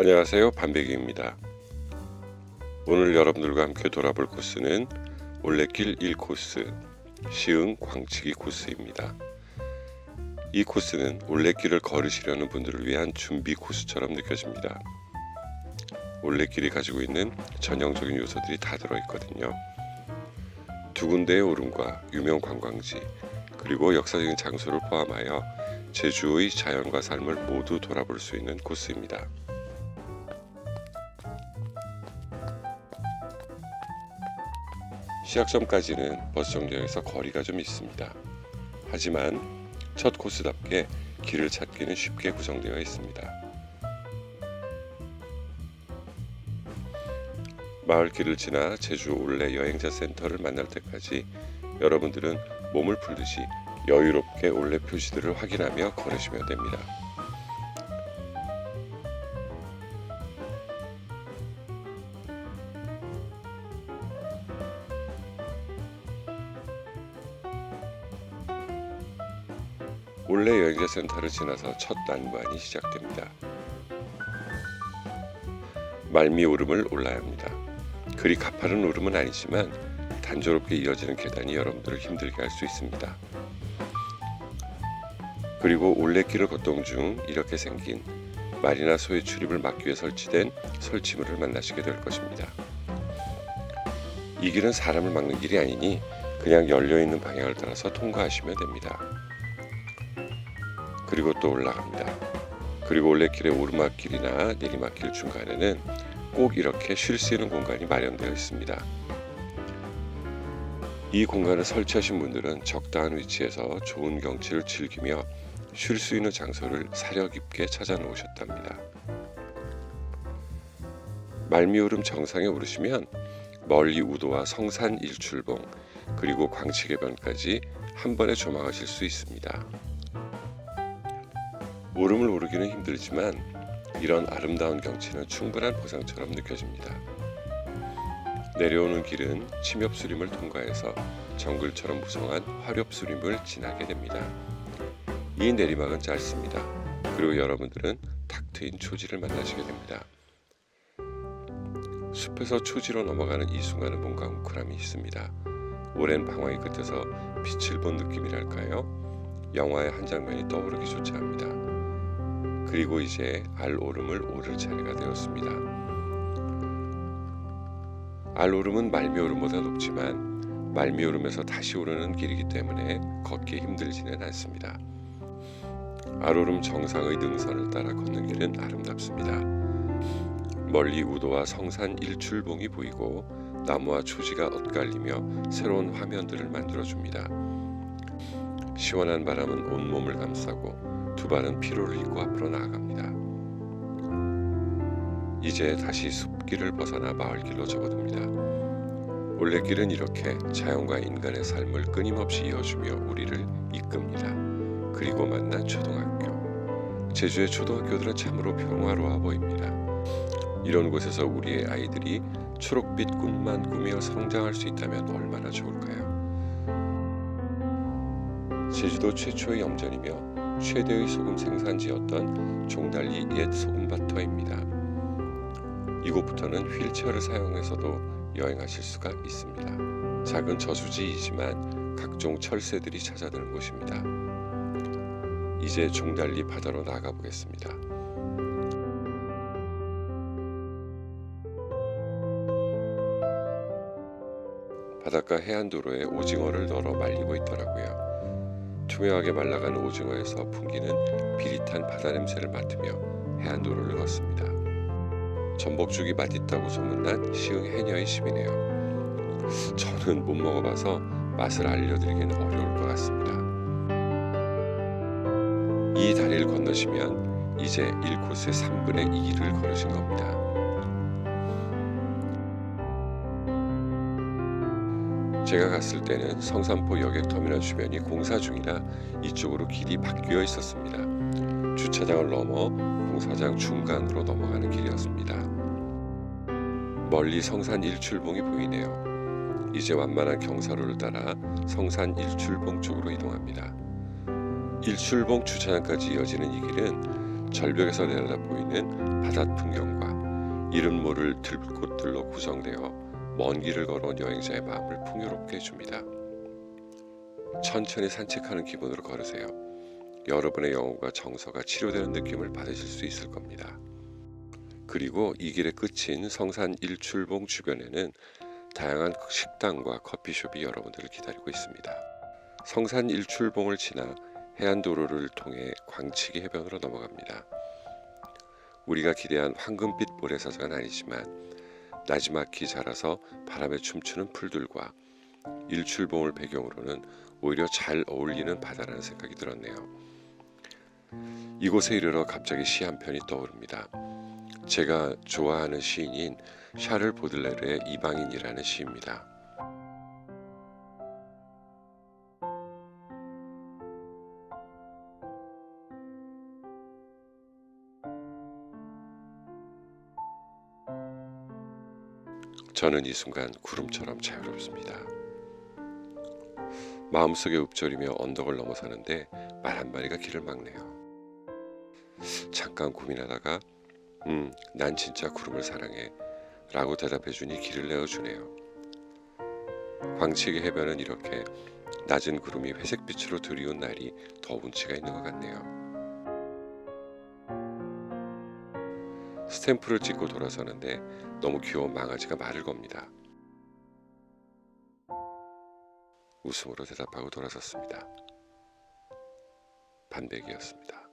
안녕하세요. 반백이입니다. 오늘 여러분들과 함께 돌아볼 코스는 올레길 1코스 시흥 광치기 코스입니다. 이 코스는 올레길을 걸으시려는 분들을 위한 준비 코스처럼 느껴집니다. 올레길이 가지고 있는 전형적인 요소들이 다 들어있거든요. 두 군데의 오름과 유명 관광지 그리고 역사적인 장소를 포함하여 제주의 자연과 삶을 모두 돌아볼 수 있는 코스입니다. 시작점까지는 버스 정류장에서 거리가 좀 있습니다. 하지만 첫 코스답게 길을 찾기는 쉽게 구성되어 있습니다. 마을길을 지나 제주 올레 여행자 센터를 만날 때까지 여러분들은 몸을 풀듯이 여유롭게 올레 표시들을 확인하며 걸으시면 됩니다. 올레 여행자 센터를 지나서 첫 난관이 시작됩니다. 말미 오름을 올라야 합니다. 그리 가파른 오름은 아니지만 단조롭게 이어지는 계단이 여러분들을 힘들게 할 수 있습니다. 그리고 올레길을 걷던 중 이렇게 생긴 말이나 소의 출입을 막기 위해 설치된 설치물을 만나시게 될 것입니다. 이 길은 사람을 막는 길이 아니니 그냥 열려 있는 방향을 따라서 통과하시면 됩니다. 그리고 또 올라갑니다. 그리고 올레길의 오르막길이나 내리막길 중간에는 꼭 이렇게 쉴 수 있는 공간이 마련되어 있습니다. 이 공간을 설치하신 분들은 적당한 위치에서 좋은 경치를 즐기며 쉴 수 있는 장소를 사려 깊게 찾아 놓으셨답니다. 말미오름 정상에 오르시면 멀리 우도와 성산 일출봉 그리고 광치개변까지 한 번에 조망하실 수 있습니다. 오름을 오르기는 힘들지만 이런 아름다운 경치는 충분한 보상처럼 느껴집니다. 내려오는 길은 침엽수림을 통과해서 정글처럼 무성한 화렵수림을 지나게 됩니다. 이 내리막은 짧습니다. 그리고 여러분들은 탁 트인 초지를 만나시게 됩니다. 숲에서 초지로 넘어가는 이 순간은 뭔가 뭉클함이 있습니다. 오랜 방황의 끝에서 빛을 본 느낌이랄까요? 영화의 한 장면이 떠오르기조차 합니다. 그리고 이제 알오름을 오를 차례가 되었습니다. 알오름은 말미오름보다 높지만 말미오름에서 다시 오르는 길이기 때문에 걷기 힘들지는 않습니다. 알오름 정상의 능선을 따라 걷는 길은 아름답습니다. 멀리 우도와 성산 일출봉이 보이고 나무와 초지가 엇갈리며 새로운 화면들을 만들어줍니다. 시원한 바람은 온몸을 감싸고 두 발은 피로를 잊고 앞으로 나아갑니다. 이제 다시 숲길을 벗어나 마을길로 접어듭니다. 올레길은 이렇게 자연과 인간의 삶을 끊임없이 이어주며 우리를 이끕니다. 그리고 만난 초등학교. 제주의 초등학교들은 참으로 평화로워 보입니다. 이런 곳에서 우리의 아이들이 초록빛 꿈만 꾸며 성장할 수 있다면 얼마나 좋을까요? 제주도 최초의 염전이며 최대의 소금 생산지였던 종달리 옛 소금밭터입니다. 이곳부터는 휠체어를 사용해서도 여행하실 수가 있습니다. 작은 저수지이지만 각종 철새들이 찾아드는 곳입니다. 이제 종달리 바다로 나가 보겠습니다. 바닷가 해안도로에 오징어를 널어 말리고 있더라고요. 투명하게 말라가는 오징어에서 풍기는 비릿한 바다 냄새를 맡으며 해안도로를 걷습니다. 전복죽이 맛있다고 소문난 시흥 해녀의 집이네요. 저는 못 먹어봐서 맛을 알려드리기는 어려울 것 같습니다. 이 다리를 건너시면 이제 1코스의 3분의 2를 걸으신 겁니다. 제가 갔을 때는 성산포 여객터미널 주변이 공사 중이라 이쪽으로 길이 바뀌어 있었습니다. 주차장을 넘어 공사장 중간으로 넘어가는 길이었습니다. 멀리 성산 일출봉이 보이네요. 이제 완만한 경사로를 따라 성산 일출봉 쪽으로 이동합니다. 일출봉 주차장까지 이어지는 이 길은 절벽에서 내려다 보이는 바다 풍경과 이름 모를 들꽃들로 구성되어 먼 길을 걸어온 여행자의 마음을 풍요롭게 해줍니다. 천천히 산책하는 기분으로 걸으세요. 여러분의 영혼과 정서가 치료되는 느낌을 받으실 수 있을 겁니다. 그리고 이 길의 끝인 성산 일출봉 주변에는 다양한 식당과 커피숍이 여러분들을 기다리고 있습니다. 성산 일출봉을 지나 해안도로를 통해 광치기 해변으로 넘어갑니다. 우리가 기대한 황금빛 모래사장은 아니지만 나지막히 자라서 바람에 춤추는 풀들과 일출봉을 배경으로는 오히려 잘 어울리는 바다라는 생각이 들었네요. 이곳에 이르러 갑자기 시 한 편이 떠오릅니다. 제가 좋아하는 시인인 샤를 보들레르의 이방인이라는 시입니다. 저는 이 순간 구름처럼 자유롭습니다. 마음속에 읊조리며 언덕을 넘어서는데 말 한 마리가 길을 막네요. 잠깐 고민하다가 음, 난 진짜 구름을 사랑해 라고 대답해 주니 길을 내어 주네요. 광치기 해변은 이렇게 낮은 구름이 회색빛으로 드리운 날이 더 운치가 있는 것 같네요. 스탬프를 찍고 돌아서는데 너무 귀여운 망아지가 말을 겁니다. 웃음으로 대답하고 돌아섰습니다. 반백이었습니다.